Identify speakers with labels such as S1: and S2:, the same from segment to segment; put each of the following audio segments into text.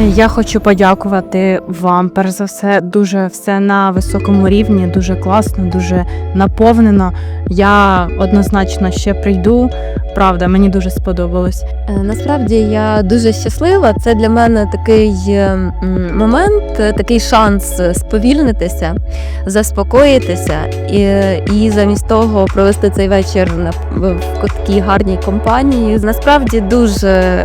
S1: Я хочу подякувати вам. Перш за все, дуже все на високому рівні, дуже класно, дуже наповнено. Я однозначно ще прийду. Правда, мені дуже сподобалось.
S2: Е, Насправді я дуже щаслива. Це для мене такий е, момент, такий шанс сповільнитися, заспокоїтися і, і замість того провести цей вечір на в такій гарній компанії. Насправді дуже.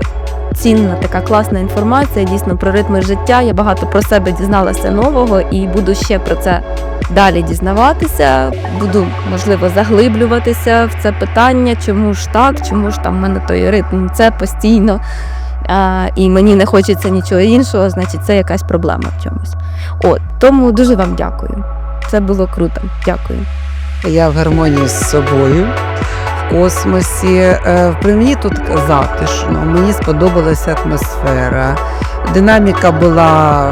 S2: Цінна така класна інформація дійсно про ритми життя. Я багато про себе дізналася нового і буду ще про це далі дізнаватися. Буду можливо заглиблюватися в це питання, чому ж так, чому ж там в мене той ритм, це постійно. А, і мені не хочеться нічого іншого, значить, це якась проблема в чомусь. От тому дуже вам дякую. Це було круто. Дякую.
S3: Я в гармонії з собою космосі. Е, При мені тут затишно, мені сподобалася атмосфера, динаміка була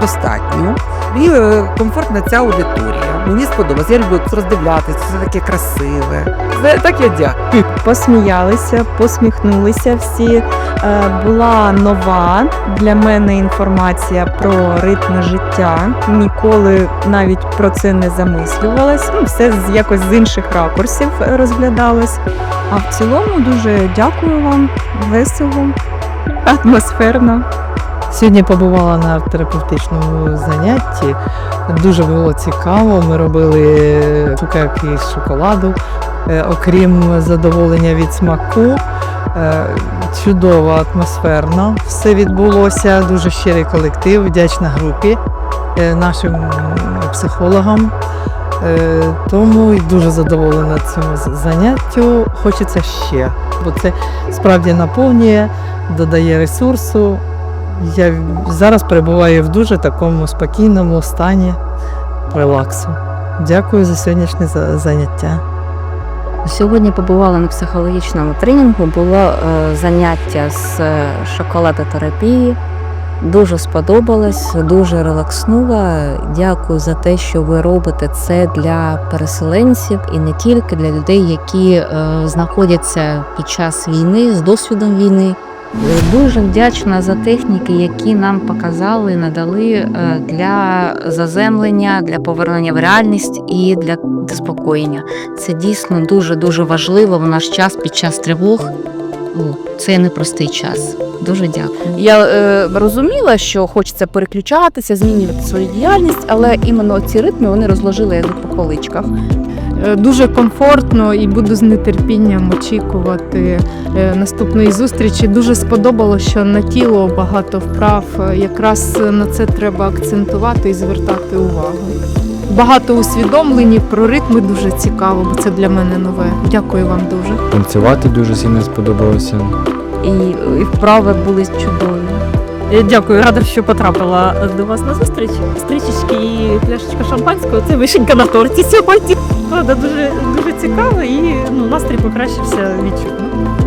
S3: достатньо. Мені е, комфортна ця аудиторія. Мені сподобалось. Я люблю роздивлятися, це таке красиве. Це так я дякую.
S1: Посміялися, посміхнулися всі. Е, Була нова для мене інформація про ритми життя. Ніколи навіть про це не замислювалась. Ну, все якось з інших ракурсів розглядалось. А в цілому дуже дякую вам, весело, атмосферно.
S4: Сьогодні побувала на арт-терапевтичному занятті. Дуже було цікаво. Ми робили цукерки з шоколаду. Е, Окрім задоволення від смаку, е, чудово атмосферно. Все відбулося. Дуже щирий колектив. Вдячна групі, е, нашим психологам. Тому дуже задоволена цьому заняттю. Хочеться ще, бо це справді наповнює, додає ресурсу. Я зараз перебуваю в дуже такому спокійному стані релаксу. Дякую за сьогоднішнє заняття.
S2: Сьогодні побувала на психологічному тренінгу. Було е, заняття з е, шоколадотерапії. Дуже сподобалось, дуже релакснула. Дякую за те, що ви робите це для переселенців і не тільки для людей, які е, знаходяться під час війни з досвідом війни. Е, Дуже вдячна за техніки, які нам показали, надали е, для заземлення, для повернення в реальність і для заспокоєння. Це дійсно дуже дуже важливо в наш час під час тривог. Це непростий час. Дуже дякую.
S5: Я е, розуміла, що хочеться переключатися, змінювати свою діяльність, але іменно ці ритми вони розложили як по поличках.
S6: Е, Дуже комфортно і буду з нетерпінням очікувати е, наступної зустрічі. Дуже сподобалося, що на тіло багато вправ. Якраз на це треба акцентувати і звертати увагу. Багато усвідомлені про ритми дуже цікаво, бо це для мене нове. Дякую вам дуже.
S7: Танцювати дуже сильно сподобалося.
S2: І, і вправи були чудові.
S8: Я Дякую, рада, що потрапила до вас на зустріч. Стрічечки і пляшечка шампанського це вишенька на торті сьогодні. Правда, дуже дуже цікаво і ну, настрій покращився відчутно.